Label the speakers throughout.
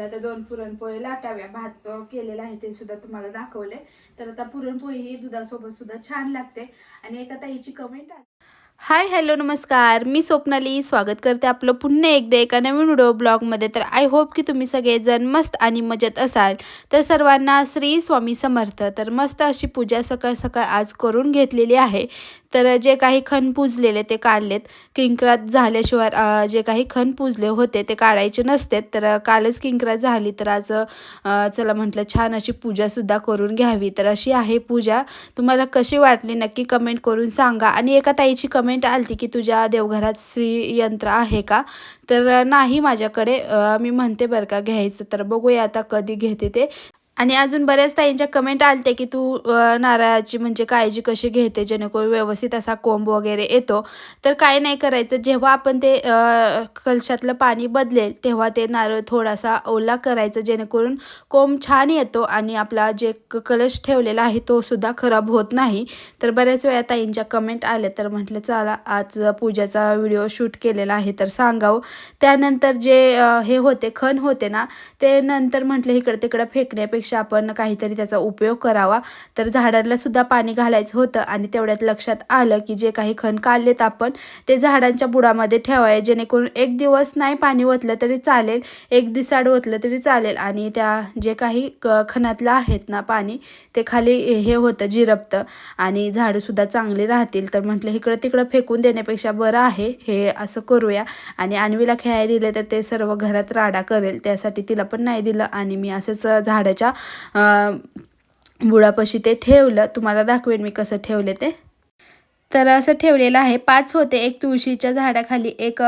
Speaker 1: आता दोन पुरणपोळी लाटाव्या. भात केलेला आहे ते सुद्धा तुम्हाला दाखवले तर आता पुरणपोळी ही दुधासोबत सुद्धा छान लागते. आणि एका ताईची कमेंट
Speaker 2: हाय हॅलो नमस्कार. मी स्वप्नाली. स्वागत करते आपलं पुन्हा एकदा एका नवीन व्हिडिओ ब्लॉगमध्ये. तर आय होप की तुम्ही सगळेजण मस्त आणि मजेत असाल. तर सर्वांना श्री स्वामी समर्थ. तर मस्त अशी पूजा सकाळ सकाळ आज करून घेतलेली आहे. तर जे काही खण पूजलेले ते काढलेत. किंकरात झाल्याशिवाय जे काही खण पूजले होते ते काढायचे नसते तर कालच किंकरात झाली. तर आज चला म्हटलं छान अशी पूजासुद्धा करून घ्यावी. तर अशी आहे पूजा. तुम्हाला कशी वाटली नक्की कमेंट करून सांगा. आणि एका ताईची कमेंट आलती की तुझ्या देवघरात श्री यंत्र आहे का? तर नाही माझ्याकडे. मी म्हणते बरं का घ्यायचं तर बघूया आता कधी घेते ते. आणि अजून बऱ्याच ताईंच्या कमेंट आलते की तू नारळाची म्हणजे काळजी कशी घेते? जेणेकरून व्यवस्थित असा कोंब वगैरे येतो. तर काय नाही करायचं. जेव्हा आपण ते कलशातलं पाणी बदलेल तेव्हा ते नारळ थोडासा ओला करायचं. जेणेकरून कोंब छान येतो आणि आपला जे कलश ठेवलेला आहे तो सुद्धा खराब होत नाही. तर बऱ्याच वेळा ताईंच्या कमेंट आल्या. तर म्हटलं चला आज पूजाचा व्हिडिओ शूट केलेला आहे तर सांगावं. त्यानंतर जे हे होते खण होते ना ते नंतर म्हटलं इकडं तिकडं फेकण्यापेक्षा आपण काहीतरी त्याचा उपयोग करावा. तर झाडांना सुद्धा पाणी घालायचं होतं आणि तेवढ्यात लक्षात आलं की जे काही खण काढलेत आपण ते झाडांच्या बुडामध्ये ठेवाय जेणेकरून एक दिवस नाही पाणी ओतलं तरी चालेल एक दिसाड ओतलं तरी चालेल आणि त्या जे काही क खणातलं आहेत ना पाणी ते खाली हे होतं जिरपतं आणि झाडंसुद्धा चांगली राहतील. तर म्हटलं इकडं तिकडं फेकून देण्यापेक्षा बरं आहे हे असं करूया. आणि अन्वीला खेळायला दिले तर ते सर्व घरात राडा करेल त्यासाठी तिला पण नाही दिलं. आणि मी असंच झाडाच्या अं, बुडापाशी ते ठेवलं. तुम्हाला दाखवेन मी कसं ठेवले ते. तर असं ठेवलेलं आहे. पाच होते. एक तुळशीच्या झाडाखाली एक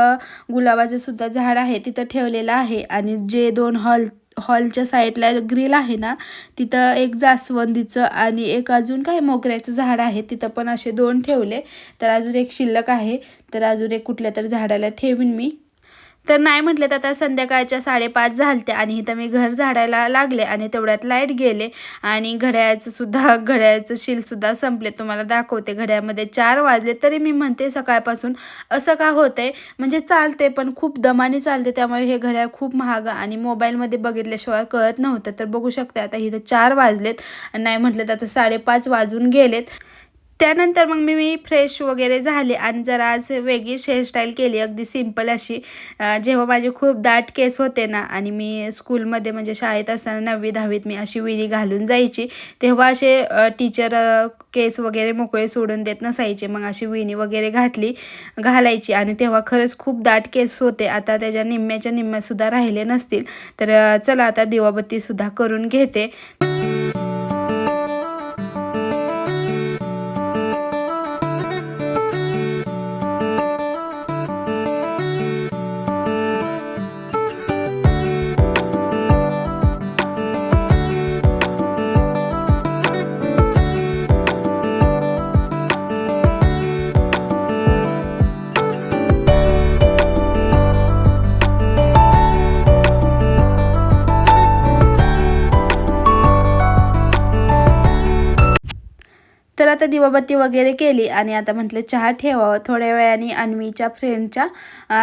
Speaker 2: गुलाबाचं सुद्धा झाड आहे. तिथं ठेवलेलं आहे. आणि जे दोन हॉल हॉलच्या साईडला ग्रिल आहे ना तिथं एक जास्वंदीचं आणि एक अजून काही मोगऱ्याचं झाड आहे. तिथं पण असे दोन ठेवले. तर अजून एक शिल्लक आहे. तर अजून एक कुठल्या तरी झाडाला ठेवीन मी. तर नाही म्हटलं तर आता संध्याकाळच्या साडेपाच झालते आणि इथं मी घर झाडायला लागले आणि तेवढ्यात लाइट गेले. आणि घड्याळाचं सुद्धा घड्याळचं शिलसुद्धा संपले. तुम्हाला दाखवते घड्याळमध्ये चार वाजले तरी मी म्हणते सकाळपासून असं का होतंय? म्हणजे चालते पण खूप दमाने चालते त्यामुळे हे घड्याळ खूप महाग आणि मोबाईलमध्ये बघितल्याशिवाय कळत नव्हतं. तर बघू शकते आता इथं चार वाजलेत. आणि नाही म्हटलं तर आता साडेपाच वाजून गेलेत. त्यानंतर मग मी मी फ्रेश वगैरे झाले आणि जरा आज वेगळीच हेअरस्टाईल केली. अगदी सिंपल अशी. जेव्हा माझे खूप दाट केस होते ना आणि मी स्कूलमध्ये म्हणजे शाळेत असताना नववी दहावीत मी अशी विणी घालून जायची तेव्हा असे टीचर केस वगैरे मोकळे सोडून देत नसायचे. मग अशी विणी वगैरे घातली घालायची आणि तेव्हा खरंच खूप दाट केस होते. आता त्याच्या निम्म्याच्या निम्म्यासुद्धा राहिले नसतील. तर चला आता दिवाबत्तीसुद्धा करून घेते. तर आता दिवाबत्ती वगैरे केली आणि आता म्हटलं चहा ठेवावं. थोड्या वेळाने अन्वीच्या फ्रेंडच्या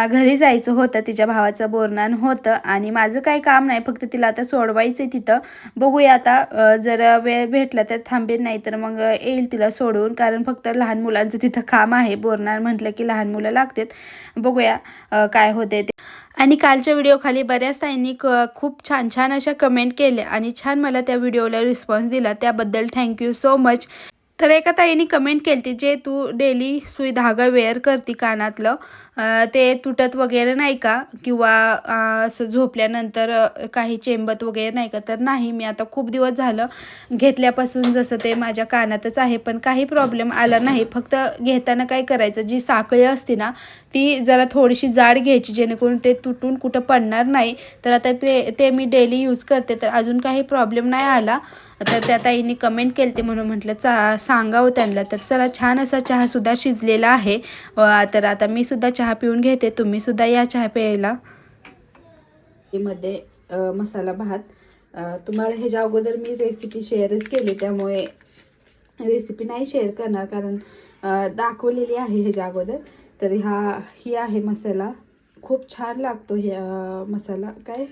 Speaker 2: घरी जायचं होतं. तिच्या भावाचं बोरणान होतं आणि माझं काही काम नाही. फक्त तिला आता सोडवायचं आहे तिथं. बघूया आता जर वेळ भेटला तर थांबेल नाही तर मग येईल तिला सोडवून कारण फक्त लहान मुलांचं तिथं काम आहे. बोरणार म्हटलं की लहान मुलं लागतात. बघूया काय होते ते. आणि कालच्या व्हिडिओखाली बऱ्याच ताईंनी क खूप छान छान अशा कमेंट केल्या आणि छान मला त्या व्हिडिओला रिस्पॉन्स दिला. त्याबद्दल थँक्यू सो मच तर एका ताईने कमेंट केली जे तू डेली सुई धागा वेअर करती कानातलं ते तुटत वगैरे नाही का? किंवा असं झोपल्यानंतर काही चेंबत वगैरे नाही का? तर नाही मी आता खूप दिवस झालं घेतल्यापासून जसं ते माझ्या कानातच आहे पण काही प्रॉब्लेम आला नाही. फक्त घेताना काय करायचं? जी साखळी असते ना ती जरा थोडीशी जाड घ्यायची जेणेकरून ते तुटून कुठं पडणार नाही. तर आता ते ते मी डेली यूज करते. तर अजून काही प्रॉब्लेम नाही आला. तर त्या ताईंनी कमेंट केली ते म्हणून म्हटलं चा सांगावं त्यांना. तर चला छान असा चहासुद्धा शिजलेला आहे. तर आता मी सुद्धा चहा पिऊन घेते. तुम्ही सुद्धा या चहा प्यायला.
Speaker 1: मध्ये मसाला भात. तुम्हाला ह्याच्या अगोदर मी रेसिपी शेअरच केली. त्यामुळे रेसिपी नाही शेअर करणार कारण दाखवलेली आहे ह्याच्या अगोदर. तर हा ही आहे मसाला.
Speaker 2: खूप छान लागतो हे मसाला. काय?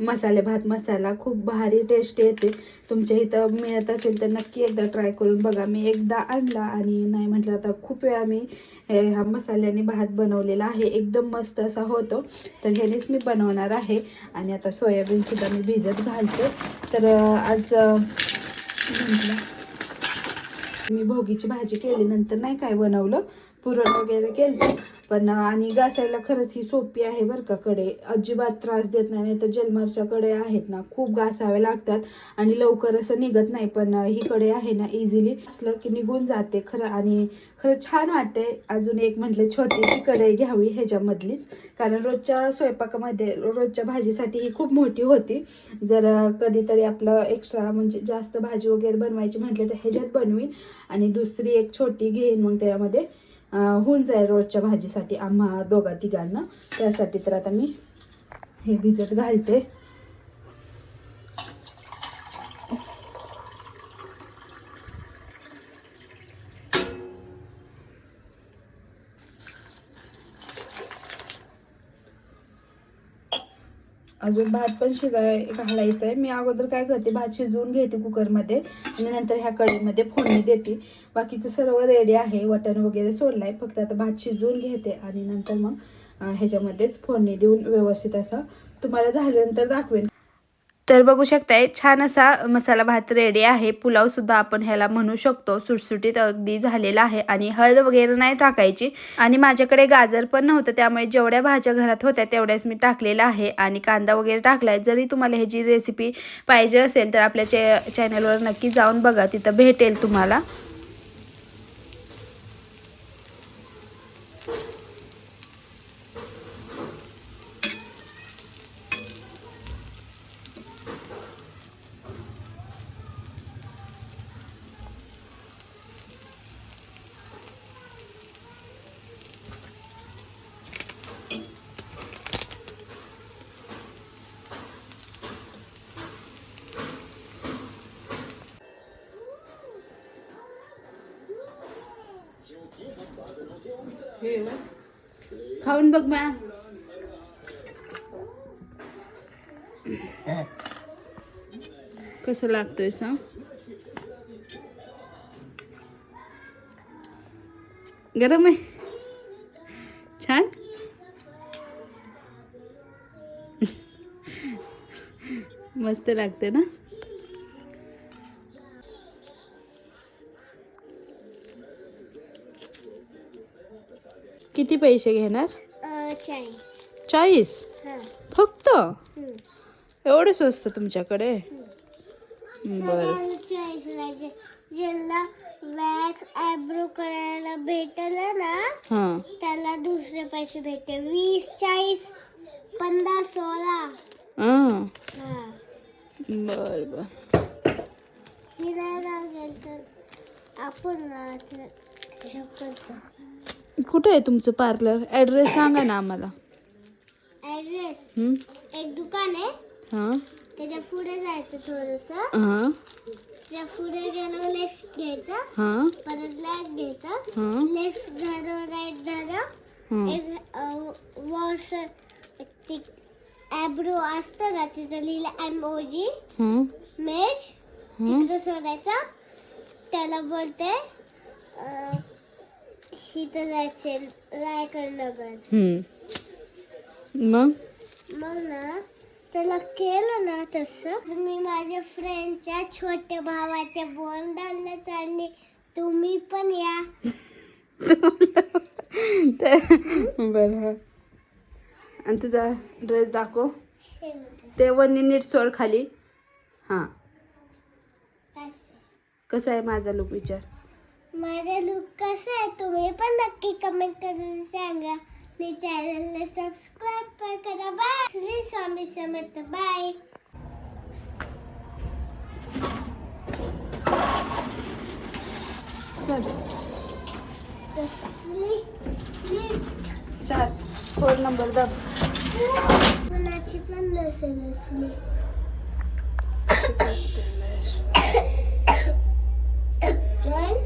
Speaker 2: मसाले भात मसाला. खूप भारी टेस्ट येते. तुमच्या इथं मिळत असेल तर नक्की एकदा ट्राय करून बघा. मी एकदा आणला आणि नाही म्हटलं आता खूप वेळा मी हे मसाल्याने भात बनवलेला आहे. एकदम मस्त असा होतो. तर ह्यानेच मी बनवणार आहे. आणि आता सोयाबीनसुद्धा मी भिजत घालते. तर आज म्हटलं मी भोगीची भाजी केली. नंतर नाही काय बनवलं. पुरण वगैरे केलं पण आणि घासायला खरंच ही सोपी आहे बरं का कडे अजिबात त्रास देत नाही नाही तर जलमारच्या कडे आहेत ना खूप घासावे लागतात. आणि लवकर असं निघत नाही पण ही कडे आहे ना इझिली असलं की निघून जाते खरं. आणि खरं छान वाटते अजून एक म्हटलं छोटीशी कढई घ्यावी ह्याच्यामधलीच. कारण रोजच्या स्वयंपाकामध्ये रोजच्या भाजीसाठी ही खूप मोठी होती. जर कधीतरी आपलं एक्स्ट्रा म्हणजे जास्त भाजी वगैरे बनवायची म्हटलं तर ह्याच्यात बनवीन. आणि दुसरी एक छोटी घेईन मग त्यामध्ये. होऊन जाईल रोजच्या भाजीसाठी आम्हा दोघा तिघांना. त्यासाठी तर आता मी हे भिजत घालते. अजून भात पण शिजाय घालायचं आहे मी अगोदर काय करते भात शिजवून घेते कुकरमध्ये आणि नंतर ह्या कढईमध्ये फोडणी देते. बाकीचं सर्व रेडी आहे. वटण वगैरे सोडलाय. फक्त आता भात शिजवून घेते आणि नंतर मग ह्याच्यामध्येच फोडणी देऊन व्यवस्थित असं तुम्हाला झाल्यानंतर दाखवेन.
Speaker 3: तर बघू शकताय छान असा मसाला भात रेडी आहे. पुलाव सुद्धा आपण ह्याला म्हणू शकतो. सुटसुटीत अगदी झालेला आहे आणि हळद वगैरे नाही टाकायची. आणि माझ्याकडे गाजर पण नव्हतं त्यामुळे जेवढ्या भाज्या घरात होत्या तेवढ्याच मी टाकलेला आहे. आणि कांदा वगैरे टाकलाय. जरी तुम्हाला ह्याची रेसिपी पाहिजे असेल तर आपल्या चॅ चॅनलवर नक्की जाऊन बघा. तिथं भेटेल तुम्हाला.
Speaker 2: खाऊन बघ मॅ कसं लागतोय सांग? गरम आहे. छान. मस्त लागते ना? किती पैसे घेणार?
Speaker 4: चाळीस. हां.
Speaker 2: फक्त? एवढं स्वस्त तुमच्याकडे? बरं.
Speaker 4: ज्यांना वॅक्स आयब्रो करायला भेटलं ना
Speaker 2: हां.
Speaker 4: त्याला दुसरे पैसे भेटते. वीस चाळीस पंधरा सोळा.
Speaker 2: हां.
Speaker 4: हां.
Speaker 2: बरं बरं.
Speaker 4: गेलं आपण शकतो
Speaker 2: कुठं आहे तुमचं पार्लर? ॲड्रेस सांगा ना आम्हाला.
Speaker 4: ॲड्रेस
Speaker 2: हं?
Speaker 4: एक दुकान आहे.
Speaker 2: हां.
Speaker 4: त्याच्या पुढे जायचं थोडंसं.
Speaker 2: हां.
Speaker 4: त्या पुढे गेलं लेफ्ट घ्यायचं.
Speaker 2: हां.
Speaker 4: परत राईट घ्यायचं.
Speaker 2: हां.
Speaker 4: लेफ्ट झालं राईट झालं
Speaker 2: हां.
Speaker 4: एक वॉस ते ॲब्रो असतं ना तिथं लिहिलं एम ओ जी
Speaker 2: हां.
Speaker 4: मेज
Speaker 2: हं?
Speaker 4: तिकडं शोधायचा. त्याला बोलते अं, इथं जायचे रायगड नगर.
Speaker 2: मग?
Speaker 4: मग ना त्याला केलं ना तसं. मी माझ्या फ्रेंडच्या छोट्या भावाच्या बोंडाला चालली तुम्ही पण या.
Speaker 2: बरं. आणि तुझा ड्रेस दाखव.
Speaker 4: हे बघा.
Speaker 2: ते वन्नी नीट सोड खाली हां.
Speaker 4: असं.
Speaker 2: कसा आहे माझा लुक विचार?
Speaker 4: माझा लुक कसा आहे तुम्ही पण नक्की कमेंट करून सांगा. मी चॅनलला सबस्क्राईब पण करा. बाय श्री स्वामी समर्थ. बाय
Speaker 2: चार फोर नंबर दाब.
Speaker 4: कुणाची पण नसेल असली. वन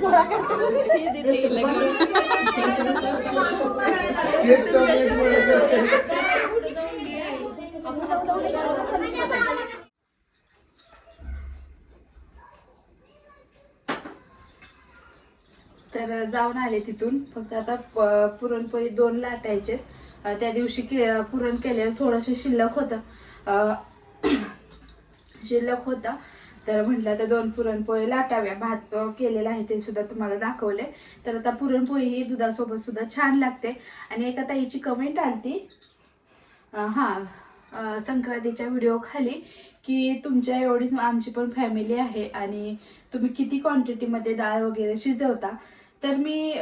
Speaker 4: गोळा देते लगेच.
Speaker 2: तर जाऊन आले तिथून. फक्त आता पुरणपोळी दोन लाटायचे. त्या दिवशी के पुरण केलेलं थोडंसं शिल्लक होतं. अं, शिल्लक होतं. तर म्हटलं आता दोन पुरणपोळी लाटाव्या. भात केलेला आहे ते सुद्धा तुम्हाला दाखवले तर आता पुरणपोळी ही दुधासोबत सुद्धा छान लागते. आणि एका ताईची कमेंट आलती. अं, हां संक्रांतीच्या व्हिडिओ खाली की तुमच्या एवढीच आमची पण फॅमिली आहे आणि तुम्ही किती क्वांटिटीमध्ये डाळ वगैरे शिजवता. तर मी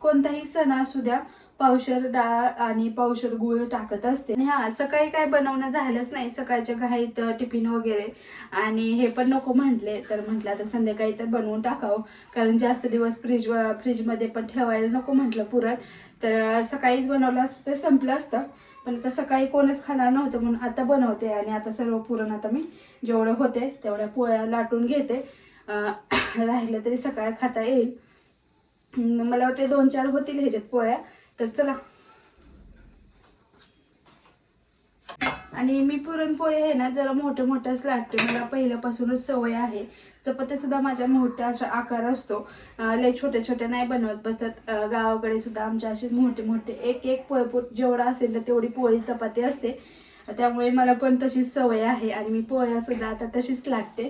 Speaker 2: कोणताही सण असू द्या पावशर डाळ आणि पावशर गुळ टाकत असते. आणि हा सकाळी काय बनवणं झालंच नाही सकाळच्या घाईत टिफिन वगैरे. आणि हे पण नको म्हटले तर म्हटलं आता संध्याकाळी तर बनवून टाकावं. कारण जास्त दिवस फ्रीज फ्रीजमध्ये पण ठेवायला नको म्हटलं पुरण. तर सकाळीच बनवलं असतं तर संपलं असतं. पण आता सकाळी कोणच खाणार नव्हतं म्हणून आता बनवते. आणि आता सर्व पुरण आता मी जेवढं होते तेवढ्या पोळ्या लाटून घेते. राहिलं तरी सकाळी खाता येईल. मला वाटते दोन चार होतील ह्याच्यात पोळ्या. तर चला. आणि मी पुरणपोळी आहे ना जरा मोठे मोठ्याच लाटते मला पहिल्यापासूनच सवय आहे. चपात्या सुद्धा माझ्या मोठ्या अशा आकार असतो. लय छोटे छोटे नाही बनवत बसत. गावाकडे सुद्धा आमच्या असे मोठे मोठे एक एक पोळपोट जेवढा असेल ना तेवढी पोळी चपाती असते. त्यामुळे मला पण तशीच सवय आहे आणि मी पोळ्या सुद्धा आता तशीच लाटते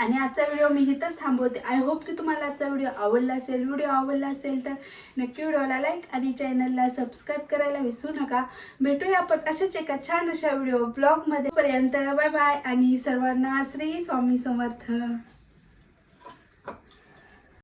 Speaker 2: आणि आजचा व्हिडिओ मी इथंच थांबवते. आय होप की तुम्हाला आजचा व्हिडिओ आवडला असेल. व्हिडिओ आवडला असेल तर नक्की व्हिडिओला लाईक आणि चॅनलला सबस्क्राईब करायला विसरू नका. भेटूया आपण अशाच एका छान अशा व्हिडिओ ब्लॉगमध्ये पर्यंत बाय बाय आणि सर्वांना श्री स्वामी समर्थ.